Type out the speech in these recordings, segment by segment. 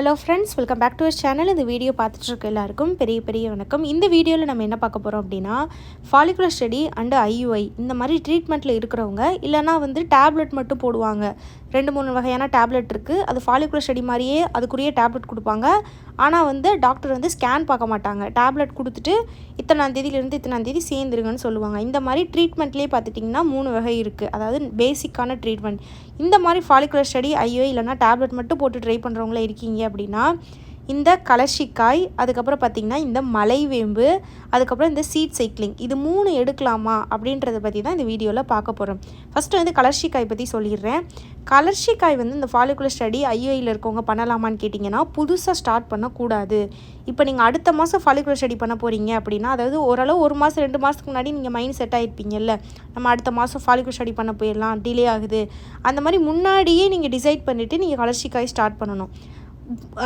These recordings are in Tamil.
Hello friends welcome back to our channel இந்த வீடியோ பார்த்துட்டு இருக்க எல்லாருக்கும் பெரிய பெரிய வணக்கம். இந்த வீடியோவில் நம்ம என்ன பார்க்க போகிறோம் அப்படின்னா ஃபாலிகுலர் ஸ்டடி அண்டு ஐயுஐ இந்த மாதிரி ட்ரீட்மெண்ட்டில் இருக்கிறவங்க இல்லைனா வந்து டேப்லெட் மட்டும் போடுவாங்க. ரெண்டு மூணு வகையான டேப்லெட் இருக்குது அது ஃபாலிகுலர் ஸ்டடி மாதிரியே அதுக்குரிய டேப்லெட் கொடுப்பாங்க. ஆனால் வந்து டாக்டர் வந்து ஸ்கேன் பார்க்க மாட்டாங்க. டேப்லெட் கொடுத்துட்டு இத்தனாம் தேதியிலேருந்து இத்தனாம் தேதி சேர்ந்துருங்கன்னு சொல்லுவாங்க. இந்த மாதிரி ட்ரீட்மெண்ட்லேயே பார்த்துட்டிங்கன்னா மூணு வகை இருக்குது அதாவது பேசிக்கான ட்ரீட்மெண்ட் இந்த மாதிரி ஃபாலிகுலர் ஸ்டடி ஐயோ இல்லைனா டேப்லெட் மட்டும் போட்டு ட்ரை பண்ணுறவங்களே இருக்கீங்க அப்படின்னா இந்த கலர்ஷிக்காய் அதுக்கப்புறம் பார்த்திங்கன்னா இந்த மலைவேம்பு அதுக்கப்புறம் இந்த சீட் சைக்கிளிங் இது மூணு எடுக்கலாமா அப்படின்றத பற்றி தான் இந்த வீடியோவில் பார்க்க போகிறோம் ஃபஸ்ட்டு வந்து கலர்ஷிக்காய் பற்றி சொல்லிடுறேன். கலர்ஷிக்காய் வந்து இந்த ஃபாலிகுலர் ஸ்டடி ஐஐயில் இருக்கவங்க பண்ணலாமான்னு கேட்டிங்கன்னா புதுசாக ஸ்டார்ட் பண்ணக்கூடாது. இப்போ நீங்கள் அடுத்த மாதம் ஃபாலிகுலர் ஸ்டடி பண்ண போகிறீங்க அப்படின்னா அதாவது ஓரளவு ஒரு மாதம் ரெண்டு மாதத்துக்கு முன்னாடி நீங்கள் மைண்ட் செட் ஆகிருப்பீங்கல்ல நம்ம அடுத்த மாதம் ஃபாலிகுலர் ஸ்டடி பண்ண போயிடலாம் டிலே ஆகுது. அந்த மாதிரி முன்னாடியே நீங்கள் டிசைட் பண்ணிவிட்டு நீங்கள் கலர்ஷிக்காய் ஸ்டார்ட் பண்ணணும்.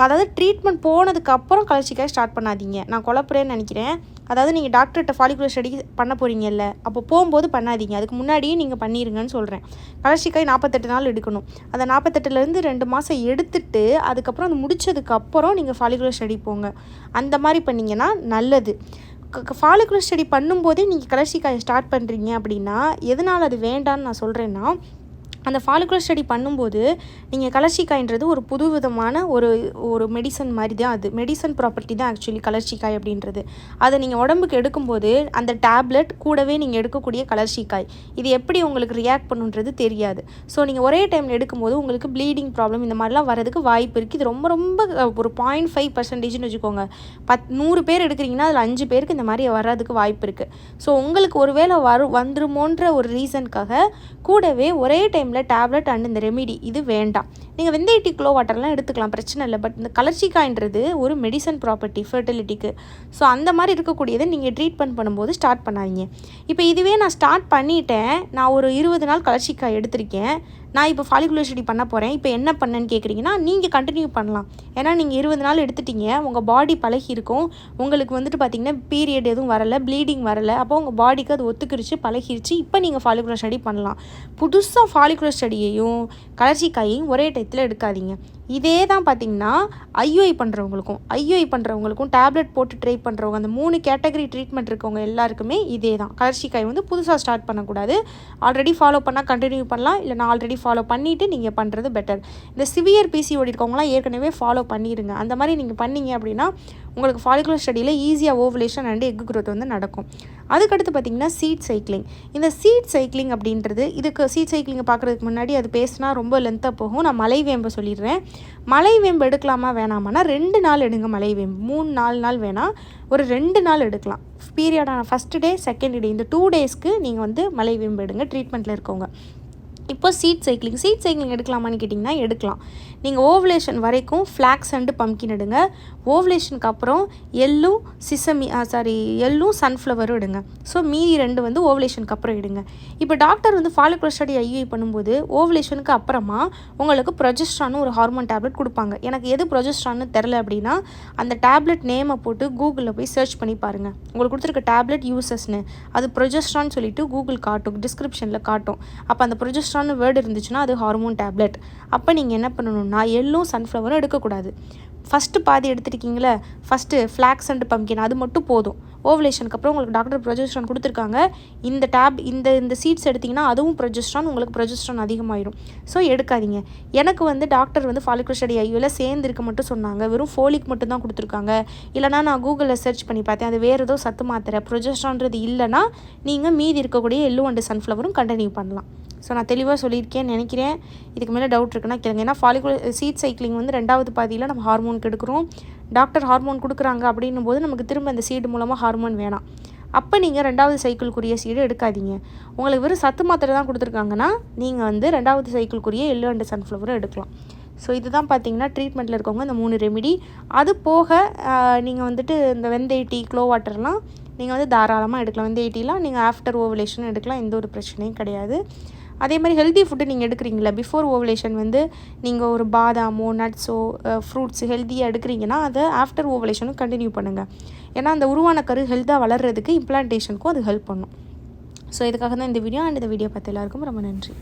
அதாவது ட்ரீட்மெண்ட் போனதுக்கப்புறம் கலர்ச்சிக்காக ஸ்டார்ட் பண்ணாதீங்க. நான் குழப்பறேன்னு நினைக்கிறேன். அதாவது நீங்கள் டாக்டர்கிட்ட ஃபாலிகுலர் ஸ்டடி பண்ண போகிறீங்கல்ல அப்போ போகும்போது பண்ணாதீங்க. அதுக்கு முன்னாடியே நீங்கள் பண்ணிடுங்கன்னு சொல்கிறேன் கலர்ச்சிக்காய் நாற்பத்தெட்டு நாள் எடுக்கணும். அந்த நாற்பத்தெட்டுலேருந்து ரெண்டு மாதம் எடுத்துட்டு அதுக்கப்புறம் அது முடித்ததுக்கப்புறம் நீங்கள் ஃபாலிகுலர் ஸ்டடி போங்க. அந்த மாதிரி பண்ணிங்கன்னா நல்லது. ஃபாலிகுலர் ஸ்டடி பண்ணும்போதே நீங்கள் கலர்ச்சிக்காயை ஸ்டார்ட் பண்ணுறீங்க அப்படின்னா எதனால் அது வேண்டான்னு நான் சொல்கிறேன்னா அந்த ஃபாலிகுலர் ஸ்டடி பண்ணும்போது நீங்கள் கலர்ச்சிக்காய்ன்றது ஒரு புது விதமான ஒரு ஒரு மெடிசன் மாதிரி தான் அது. மெடிசன் ப்ராப்பர்ட்டி தான் ஆக்சுவலி கலர்ச்சிக்காய் அப்படின்றது. அதை நீங்கள் உடம்புக்கு எடுக்கும்போது அந்த டேப்லெட் கூடவே நீங்கள் எடுக்கக்கூடிய கலர்ச்சிக்காய். இது எப்படி உங்களுக்கு ரியாக்ட் பண்ணுன்றது தெரியாது. ஸோ நீங்கள் ஒரே டைமில் எடுக்கும்போது உங்களுக்கு ப்ளீடிங் ப்ராப்ளம் இந்த மாதிரிலாம் வரதுக்கு வாய்ப்பு இருக்குது இது ரொம்ப ரொம்ப ஒரு பாயிண்ட் ஃபைவ் பர்சன்டேஜ்னு வச்சுக்கோங்க. பத் நூறு பேர் எடுக்கிறீங்கன்னா அதில் அஞ்சு பேருக்கு இந்த மாதிரி வர்றதுக்கு வாய்ப்பு இருக்குது ஸோ உங்களுக்கு ஒருவேளை வரும் வந்துருமோன்ற ஒரு ரீசனுக்காக கூடவே ஒரே டைம் டைமில் டேப்லெட் அண்ட் இந்த ரெமிடி இது வேண்டாம். நீங்கள் வெந்தய டீ க்ளோ வாட்டர்லாம் எடுத்துக்கலாம் பிரச்சனை இல்லை. பட் இந்த கலர்ச்சிக்காயின்றது ஒரு மெடிசன் ப்ராப்பர்ட்டி ஃபர்டிலிட்டிக்கு ஸோ அந்த மாதிரி இருக்கக்கூடியதை நீங்கள் ட்ரீட்மெண்ட் பண்ணும்போது ஸ்டார்ட் பண்ணாதீங்க. இப்போ இதுவே நான் ஸ்டார்ட் பண்ணிட்டேன். நான் ஒரு இருபது நாள் கலர்ச்சிக்காய் எடுத்திருக்கேன். நான் இப்போ ஃபாலிகுலர் ஸ்டடி பண்ண போகிறேன் இப்போ என்ன பண்ணேன்னு கேட்குறீங்கன்னா நீங்கள் கண்டினியூ பண்ணலாம். ஏன்னா நீங்கள் இருபது நாள் எடுத்துட்டீங்க. உங்கள் பாடி பழகி இருக்கும். உங்களுக்கு வந்துட்டு பார்த்தீங்கன்னா பீரியட் எதுவும் வரலை ப்ளீடிங் வரலை. அப்போ உங்கள் பாடிக்கு அது ஒத்துக்கிருச்சு பழகிருச்சு. இப்போ நீங்கள் ஃபாலிகுலர் ஸ்டடி பண்ணலாம். புதுசாக ஃபாலிகுலர் ஸ்டடியையும் கலர்ச்சிக்காயையும் ஒரே டைம் டயத்தில் எடுக்காதீங்க. இதே தான் பார்த்திங்கன்னா ஐயோஐ பண்ணுறவங்களுக்கும் ஐயோஐ பண்ணுறவங்களுக்கும் டேப்லெட் போட்டு ட்ரை பண்ணுறவங்க அந்த மூணு கேட்டகரி ட்ரீட்மெண்ட் இருக்கவங்க எல்லாருக்குமே இதே தான் கலர்ச்சிக்காய் வந்து புதுசாக ஸ்டார்ட் பண்ணக்கூடாது. ஆல்ரெடி ஃபாலோ பண்ணால் கண்டினியூ பண்ணலாம். இல்லை நான் ஆல்ரெடி ஃபாலோ பண்ணிவிட்டு நீங்கள் பண்ணுறது பெட்டர் இந்த சிவியர் பிசிஓடி இருக்கவங்களாம் ஏற்கனவே ஃபாலோ பண்ணிடுங்க அந்த மாதிரி நீங்கள் பண்ணீங்க அப்படின்னா உங்களுக்கு ஃபாலிகுலர் ஸ்டடியில் ஈஸியாக ஓவலேஷன் அண்ட் எக் க்ரோத் வந்து நடக்கும். அதுக்கடுத்து பார்த்திங்கன்னா சீட் சைக்கிளிங் இந்த சீட் சைக்கிளிங் அப்படின்றது இதுக்கு சீட் சைக்கிளிங்கை பார்க்குறதுக்கு முன்னாடி அது பேசினா ரொம்ப லென்த்தாக போகும். நான் மலை வேம்பை சொல்லிடுறேன். மலை வேம்பு எடுக்கலாமா வேணாமானா ரெண்டு நாள் எடுங்க மலை வேம்பு. மூணு நாலு நாள் வேணாம் ஒரு ரெண்டு நாள் எடுக்கலாம். பீரியடான ஃபஸ்ட்டு டே செகண்ட் டே இந்த டூ டேஸ்க்கு நீங்கள் வந்து மலை வேம்பு எடுங்க ட்ரீட்மெண்ட்டில் இருக்கவங்க. இப்போ சீட் சைக்கிளிங் சீட் சைக்கிளிங் எடுக்கலாமான்னு கேட்டிங்கன்னா எடுக்கலாம். நீங்கள் ஓவலேஷன் வரைக்கும் ஃப்ளாக்ஸ் அண்டு பம்கின் எடுங்க. ஓவலேஷனுக்கு அப்புறம் எள்ளும் சிசமி சாரி எள்ளும் சன்ஃப்ளவரும் எடுங்க. ஸோ மீதி ரெண்டு வந்து ஓவலேஷனுக்கு அப்புறம் எடுங்க. இப்போ டாக்டர் வந்து ஃபாலிகுலர் ஸ்டடி ஐயூஐ பண்ணும்போது ஓவலேஷனுக்கு அப்புறமா உங்களுக்கு ப்ரொஜெஸ்ட்ரான்னு ஒரு ஹார்மோன் டேப்லெட் கொடுப்பாங்க. எனக்கு எது ப்ரொஜெஸ்ட்ரான்னு தெரில அப்படின்னா அந்த டேப்லெட் நேமை போட்டு கூகுளில் போய் சர்ச் பண்ணி பாருங்கள் உங்களுக்கு கொடுத்துருக்க டேப்லெட் யூசஸ்னு அது ப்ரொஜெஸ்ட்ரான்னு சொல்லிட்டு கூகுள் காட்டும் டிஸ்கிரிப்ஷனில் காட்டும். அப்போ அந்த ப்ரொஜெஸ்ட்ரான்னு வேர்டு இருந்துச்சுன்னா அது ஹார்மோன் டேப்லெட் அப்போ நீங்கள் என்ன பண்ணணும்னா எள்ளும் சன்ஃப்ளவரும் எடுக்கக்கூடாது. ஃபஸ்ட்டு பாதி எடுத்துருக்கீங்களே ஃபஸ்ட்டு ஃப்ளாக்ஸ் அண்ட் பம்கின் அது மட்டும் போதும். ஓவலேஷனுக்கு அப்புறம் உங்களுக்கு டாக்டர் ப்ரொஜெஸ்ட்ரான் கொடுத்துருக்காங்க. இந்த டேப் இந்த இந்த சீட்ஸ் எடுத்திங்கன்னா அதுவும் ப்ரொஜெஸ்ட்ரான் உங்களுக்கு ப்ரொஜெஸ்ட்ரான் அதிகமாயிடும் ஸோ எடுக்காதீங்க. எனக்கு வந்து டாக்டர் வந்து ஃபாலிகுலர் ஸ்டடி ஐயோவில் சேர்ந்து இருக்க மட்டும் சொன்னாங்க. வெறும் ஃபோலிக் மட்டும் தான் கொடுத்துருக்காங்க. இல்லைனா நான் கூகுளில் சர்ச் பண்ணி பார்த்தேன். அது வேறு ஏதோ சத்து மாத்திரை. ப்ரொஜெஸ்ட்ரான்றது இல்லைனா நீங்கள் மீதி இருக்கக்கூடிய எள்ளு அண்டு சன்ஃப்ளவரும் கண்டினியூ பண்ணலாம். ஸோ நான் தெளிவாக சொல்லியிருக்கேன் நினைக்கிறேன். இதுக்கு மேலே டவுட் இருக்குன்னா கேளுங்க. ஏன்னா ஃபாலிகுலர் சீட் சைக்கிளிங் வந்து ரெண்டாவது பாதியில் நம்ம ஹார்மோனுக்கு எடுக்கிறோம் டாக்டர் ஹார்மோன் கொடுக்குறாங்க அப்படின்னும் போது நமக்கு திரும்ப அந்த சீடு மூலமாக ஹார்மோன் வேணாம். அப்போ நீங்கள் ரெண்டாவது சைக்கிளுக்குரிய சீடு எடுக்காதீங்க. உங்களுக்கு வெறும் சத்து மாத்திரை தான் கொடுத்துருக்காங்கன்னா நீங்கள் வந்து ரெண்டாவது சைக்கிளுக்குரிய எல்லோ அண்ட் சன்ஃப்ளவரும் எடுக்கலாம். ஸோ இதுதான் பார்த்தீங்கன்னா ட்ரீட்மெண்ட்டில் இருக்கவங்க இந்த மூணு ரெமிடி அது போக நீங்கள் வந்துட்டு இந்த வெந்தய டீ க்ளோ வாட்டர்லாம் நீங்கள் வந்து தாராளமாக எடுக்கலாம். வெந்தய டீலாம் நீங்கள் ஆஃப்டர் ஓவலேஷன் எடுக்கலாம். எந்த ஒரு பிரச்சனையும் கிடையாது. அதே மாதிரி ஹெல்தி ஃபுட்டு நீங்கள் எடுக்கிறீங்களா பிஃபோர் ஓவலேஷன் வந்து நீங்கள் ஒரு பாதாமோ நட்ஸோ ஃப்ரூட்ஸ் ஹெல்த்தியாக எடுக்கிறீங்கன்னா அதை ஆஃப்டர் ஓவலேஷனும் கண்டினியூ பண்ணுங்கள் ஏன்னா அந்த உருவான கரு ஹெல்த்தாக வளர்கிறதுக்கு இம்ப்ளான்டேஷனுக்கும் அது ஹெல்ப் பண்ணும். ஸோ இதுக்காக தான் இந்த வீடியோ அண்ட் இந்த வீடியோ பார்த்து எல்லாருக்கும் ரொம்ப நன்றி.